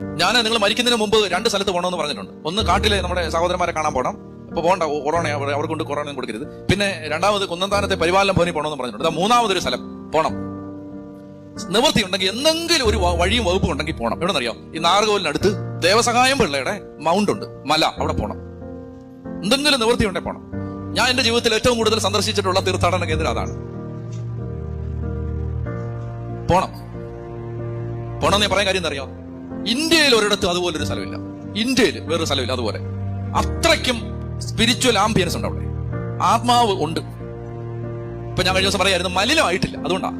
ഞാൻ നിങ്ങൾ മരിക്കുന്നതിന് മുമ്പ് രണ്ട് സ്ഥലത്ത് പോകണമെന്ന് പറഞ്ഞിട്ടുണ്ട്. ഒന്ന് കാട്ടിലെ നമ്മുടെ സഹോദരന്മാരെ കാണാൻ പോകണം അപ്പൊ പോകണ്ട കൊറോണ അവർ കൊണ്ട് കൊറോണ കൊടുക്കരുത്. പിന്നെ രണ്ടാമത് കുന്നന്താനത്തെ പരിപാലനം ഭവനിൽ പോകണമെന്ന് പറഞ്ഞിട്ടുണ്ട്. മൂന്നാമത് ഒരു സ്ഥലം. പോകണം നിവൃത്തി ഉണ്ടെങ്കിൽ എന്തെങ്കിലും ഒരു വഴിയും വകുപ്പും ഉണ്ടെങ്കിൽ പോകണം എവിടെ അറിയാം ഈ നാർഗോലിനടുത്ത് ദേവസഹായം പിള്ളയുടെ മൗണ്ട് ഉണ്ട്. മല അവിടെ പോകണം എന്തെങ്കിലും നിവൃത്തി ഉണ്ടെങ്കിൽ പോകണം ഞാൻ എന്റെ ജീവിതത്തിൽ ഏറ്റവും കൂടുതൽ സന്ദർശിച്ചിട്ടുള്ള തീർത്ഥാടന കേന്ദ്രം അതാണ്. പോണം. പോണം ഞാൻ പറയാൻ കാര്യം എന്താ അറിയാം? ഇന്ത്യയിൽ ഒരിടത്തും അതുപോലെ ഒരു സ്ഥലമില്ല. ഇന്ത്യയിൽ വേറൊരു സ്ഥലമില്ല അതുപോലെ. അത്രയ്ക്കും സ്പിരിച്വൽ ആംബിയൻസ് ഉണ്ട് അവിടെ. ആത്മാവ് ഉണ്ട്. ഇപ്പൊ ഞാൻ കഴിഞ്ഞ ദിവസം പറയായിരുന്നു മലിനമായിട്ടില്ല. അതുകൊണ്ടാ.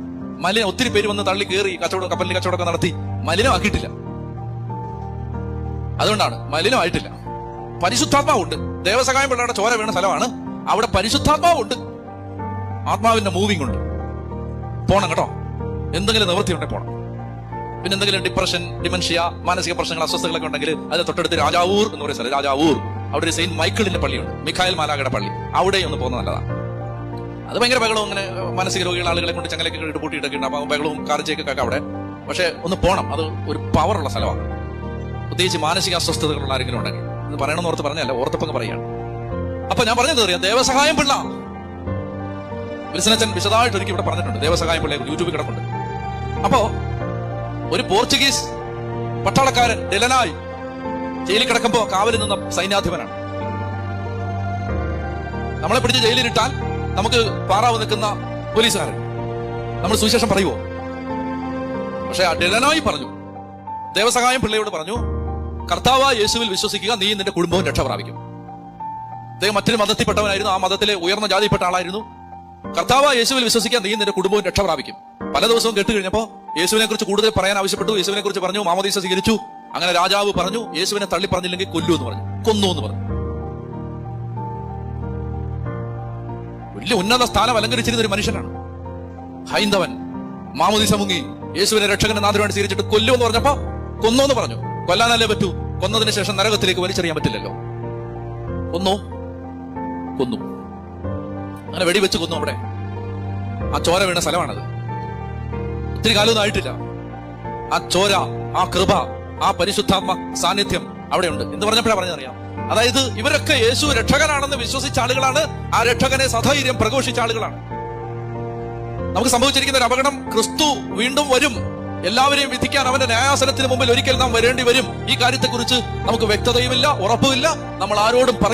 മലിനം ഒത്തിരി പേര് വന്ന് തള്ളി കയറി കച്ചവടം കപ്പലിൽ കച്ചവടമൊക്കെ നടത്തി മലിനമാക്കിയിട്ടില്ല. അതുകൊണ്ടാണ് മലിനമായിട്ടില്ല. പരിശുദ്ധാത്മാവുണ്ട് ദേവസഹായം പിള്ളേരുടെ ചോര വീണ സ്ഥലമാണ്. അവിടെ പരിശുദ്ധാത്മാവുണ്ട് ആത്മാവിന്റെ മൂവിംഗ് ഉണ്ട്. പോണം കേട്ടോ. എന്തെങ്കിലും നിവൃത്തി ഉണ്ടെങ്കിൽ പോണം. പിന്നെ എന്തെങ്കിലും ഡിപ്രഷൻ ഡിമൻഷ്യ മാനസിക പ്രശ്നങ്ങൾ അസ്വസ്ഥകളൊക്കെ ഉണ്ടെങ്കിൽ അത് തൊട്ടടുത്ത് രാജാവൂർ എന്ന് പറയുന്ന സ്ഥലം. രാജാവൂർ. അവിടെ ഒരു സെയിന്റ് മൈക്കിളിന്റെ പള്ളിയുണ്ട്. മിഖായൽ മാലാഗയുടെ പള്ളി. അവിടെ ഒന്ന് പോകുന്നത് നല്ലതാണ് അത് ഭയങ്കര ബഹളവും അങ്ങനെ മാനസിക രോഗികൾ ആളുകളെ കൊണ്ട് ചങ്ങലൊക്കെ ഇട്ട് പൂട്ടിയിട്ടൊക്കെ ഉണ്ട്. അപ്പൊ ബഹളവും കാർച്ചയൊക്കെ അവിടെ. പക്ഷെ ഒന്ന് പോണം. അത് ഒരു പവറുള്ള സ്ഥലമാണ്. പ്രത്യേകിച്ച് മാനസിക അസ്വസ്ഥതകളുള്ള ആരെങ്കിലും ഉണ്ടെങ്കിൽ. ഇത് പറയണമെന്ന് ഓർത്ത് പറഞ്ഞല്ല ഓർത്തപ്പങ്ങ് പറയാണ് അപ്പൊ ഞാൻ പറഞ്ഞത് അറിയാം? ദേവസഹായം പിള്ള. വിൽസനച്ചൻ വിശദമായിട്ട് എനിക്ക് ഇവിടെ പറഞ്ഞിട്ടുണ്ട്. ദേവസഹായം പിള്ളേ യൂട്യൂബിൽ കിടപ്പുണ്ട്. അപ്പോ ഒരു പോർച്ചുഗീസ് പട്ടാളക്കാരൻ ഡെലനായി ജയിലിൽ കിടക്കുമ്പോ കാവലിൽ നിന്ന സൈന്യാധിപനാണ്. നമ്മളെ പിടിച്ച് ജയിലിലിട്ടാൽ നമുക്ക് പാറാവ് നിൽക്കുന്ന പോലീസുകാരൻ. നമ്മൾ സുവിശേഷം പറയുവോ? പക്ഷെ ആ ഡെലനായി പറഞ്ഞു ദേവസഹായം പിള്ളയോട് പറഞ്ഞു കർത്താവ് യേശുവിൽ വിശ്വസിക്കുക നീ നിന്റെ കുടുംബവും രക്ഷ പ്രാപിക്കും. അദ്ദേഹം മറ്റൊരു മതത്തിൽപ്പെട്ടവനായിരുന്നു ആ മതത്തിലെ ഉയർന്ന ജാതിപ്പെട്ട ആളായിരുന്നു. കർത്താവ് യേശുവിൽ വിശ്വസിക്കാൻ നീ നിന്റെ കുടുംബവും രക്ഷ പ്രാപിക്കും. പല ദിവസവും കേട്ട് കഴിഞ്ഞപ്പോ യേശുവിനെ കുറിച്ച് കൂടുതൽ പറയാൻ ആവശ്യപ്പെട്ടു. യേശുവിനെ കുറിച്ച് പറഞ്ഞു മാമോദീസ സ്വീകരിച്ചു. അങ്ങനെ രാജാവ് പറഞ്ഞു യേശുവിനെ തള്ളി പറഞ്ഞില്ലെങ്കിൽ കൊല്ലു എന്ന് പറഞ്ഞു. കൊന്നു എന്ന് പറഞ്ഞു. വലിയ ഉന്നത സ്ഥാനം അലങ്കരിച്ചിരുന്ന ഒരു മനുഷ്യനാണ്. ഹൈന്ദവൻ മാമോദീസ മുങ്ങി യേശുവിനെ രക്ഷകനെ നാഥരുമായി സ്വീകരിച്ചിട്ട് കൊല്ലു എന്ന് പറഞ്ഞപ്പോ കൊന്നു എന്ന് പറഞ്ഞു. കൊല്ലാനല്ലേ പറ്റൂ? കൊന്നതിന് ശേഷം നരകത്തിലേക്ക് വലിച്ചെറിയാൻ പറ്റില്ലല്ലോ. കൊന്നു. കൊന്നു. അങ്ങനെ വെടിവെച്ച് കൊന്നു അവിടെ. ആ ചോര വീണ സ്ഥലമാണത്. ഒത്തിരി കാലമൊന്നും ആയിട്ടില്ല. ആ ചോര ആ കൃപ ആ പരിശുദ്ധാത്മ സാന്നിധ്യം അവിടെ ഉണ്ട് എന്ന് പറഞ്ഞപ്പോഴാണ് പറഞ്ഞറിയാം അതായത് ഇവരൊക്കെ യേശു രക്ഷകനാണെന്ന് വിശ്വസിച്ച ആളുകളാണ്. ആ രക്ഷകനെ സധൈര്യം പ്രഘോഷിച്ച ആളുകളാണ്. നമുക്ക് സംഭവിച്ചിരിക്കുന്ന ഒരു അപകടം ക്രിസ്തു വീണ്ടും വരും. എല്ലാവരെയും വിധിക്കാൻ അവന്റെ ന്യായാസനത്തിന് മുമ്പിൽ ഒരിക്കൽ നാം വരേണ്ടി വരും. ഈ കാര്യത്തെക്കുറിച്ച് നമുക്ക് വ്യക്തതയുമില്ല ഉറപ്പുമില്ല. നമ്മൾ ആരോടും